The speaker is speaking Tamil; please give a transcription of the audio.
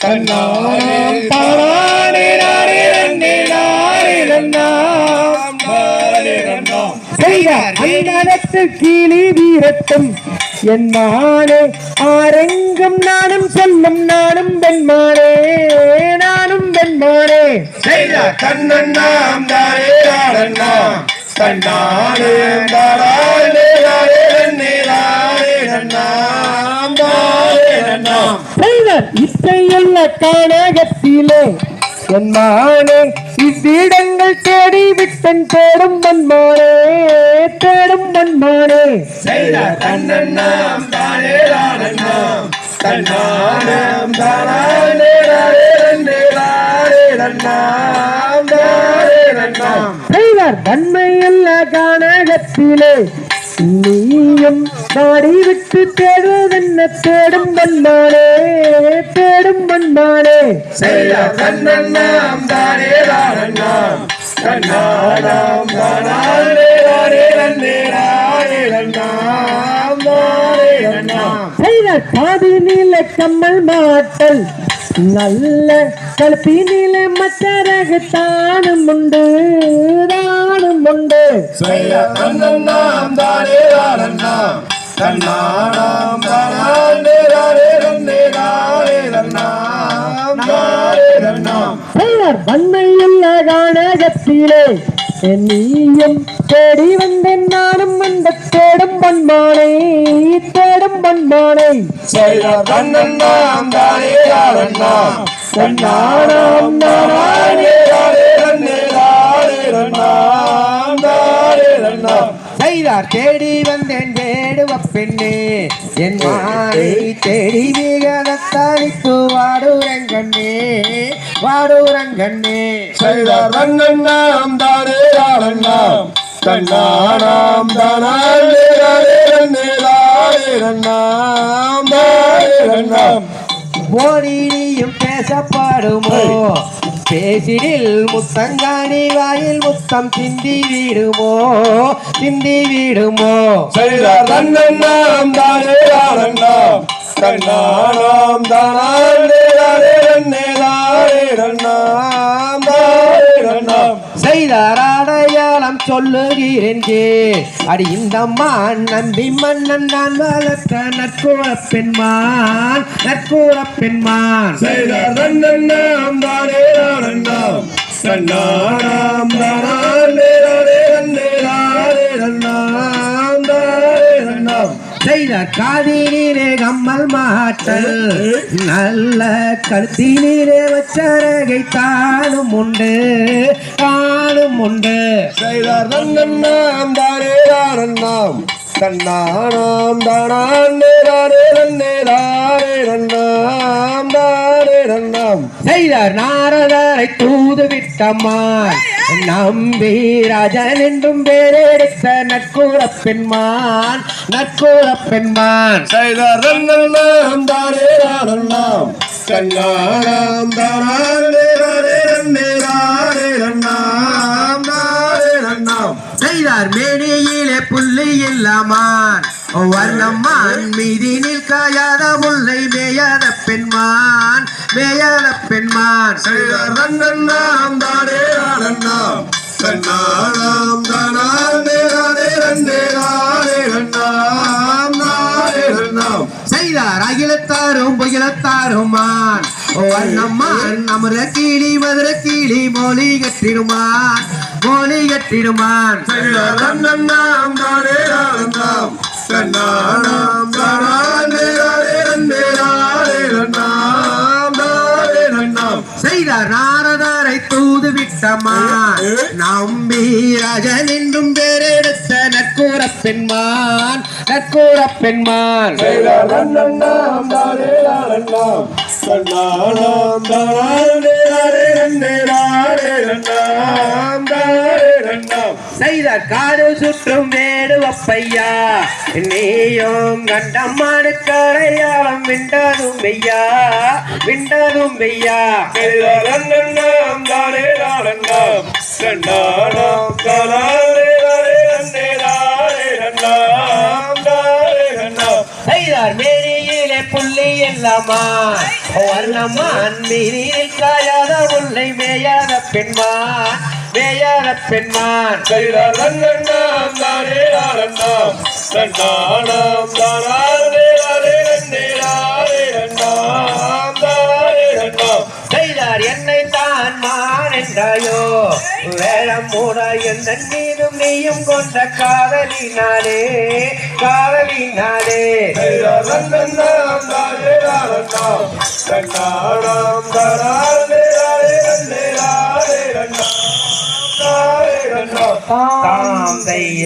தன்னானே தானே நானே வீரட்டும் என் மானே நானும் சொல்லும் நானும் பெண்மானே நானும் பெண்மானே செய்த தன்னண்ணாம் தானே இசையல்ல காணகத்திலே. என் மானே இவ்விடங்கள் தேடி விட்டன் தேடும் மண்மானே தேடும் மண்மானே தன்னண்ணாம் தானே தன்மையல்ல காணகத்திலே. நீயும் நாடி விட்டு தேடுவதென்ன தேடும் மண்மானே தேடும் மண்மானே செய்த தன்னண்ணாம் தானே நாடண்ணாம் செய்த நீல கம்மல் மாட்டல் நல்ல கழுத்தினில மச்சரகு தானும் உண்டு. தானும் உண்டு வன்மையுள்ள காணகத்திலே நீயும் தேடி வந்தேன் நானும் அந்த தேடும் பண்பானை தேடும் பண்பானை செய்த தன்னண்ணாம் தானே நாடண்ணாம் தன்னானாம் தானே நானே நன்னே நானே நன்னாம் நானே நன்னாம் செய்தார் தேடி வந்தேன் தேடுவ பெண்ணே என் மானை தேடி மிகத்தளிப்பு வாடுரங்கண்ணே வாடுரங்கண்ணே செய்த தன்னண்ணாம் தானே நாடண்ணாம் தன்னானாம் தானே நானே நன்னே நானே நன்னாம் நானே நன்னாம் ஓடினியும் பேசப்படுமோ? பேசிடில் முத்தங்காணி வாயில் முத்தம் சிந்தி விடுமோ? சிந்தி விடுமோ? தன்னண்ணாம் தானே நாடண்ணாம் சொல்லுகிறேன் கே. அடி இந்த மான் நம்பி மன்னன் நான் வளர்த்த நற்குல பெண்மான் நற்குல பெண்மான் செய்த தானே தானே செய்த காதினிலே கம்மல் மாட்டல் நல்ல கழுத்தினிலே வச்சரகை தானும் உண்டு தானும் உண்டு. நாடண்ணாம் தன்னானாம் தானே நானே நன்னே நானே நன்னாம் நானே நன்னாம். செய்தார் நாரதரை தூது விட்டம்மான் நம்பி ராஜன் என்றும் பேரெடுத்த நற்கூற பெண்மான் நற்கூற பெண்மான். செய்த தன்னண்ணாம் தானே நாடண்ணாம் தன்னானாம் தானே நானே நன்னே நானே நன்னாம் நானே நன்னாம். செய்தார் மேனியிலே புள்ளி இல்லாமான். வர்ணம்மான் மீதினில் காயாத முல்லை மேயாத பெண்மான். மேயாத பெண்மான் செய்த தன்னண்ணாம் தானே நாடண்ணாம் தன்னானாம் தானே நானே நன்னே நானே நன்னாம் நானே நன்னாம் செய்தார் அகிலத்தாரும் புகிலத்தாருமான் வண்ணம்மான் அமர கீழி மதுர கீழி மொழி கட்டிடுமான் மொழி கட்டிடுமான் தானே தானே நாரதரை தூது விட்டமான் நம்பி ராஜன் என்றும் பேரெடுத்த நற்கூற பெண்மான் நற்கூற பெண்மான் செய்த தன்னண்ணாம் செய்த காடு சுற்றும் வேடு வப்பையா நீயும் கண்டம்மானு கடையாளம் விண்டதும் வெய்யா? விண்டதும் நன்னாம் செய்தார் மேனியிலே புள்ளி இல்லமான் வர்ணமான் மீனில் காயாத முல்லை மேயாத பெண்மான் மேயாத பெண்மான் என்னை தான் மான் என்றாயோ? வேளம் மூட எந்த மீதும் நீயும் கொண்ட காதலினாலே காதலினாலே. கைலாரண்ணம் தானே நன்னே ராரே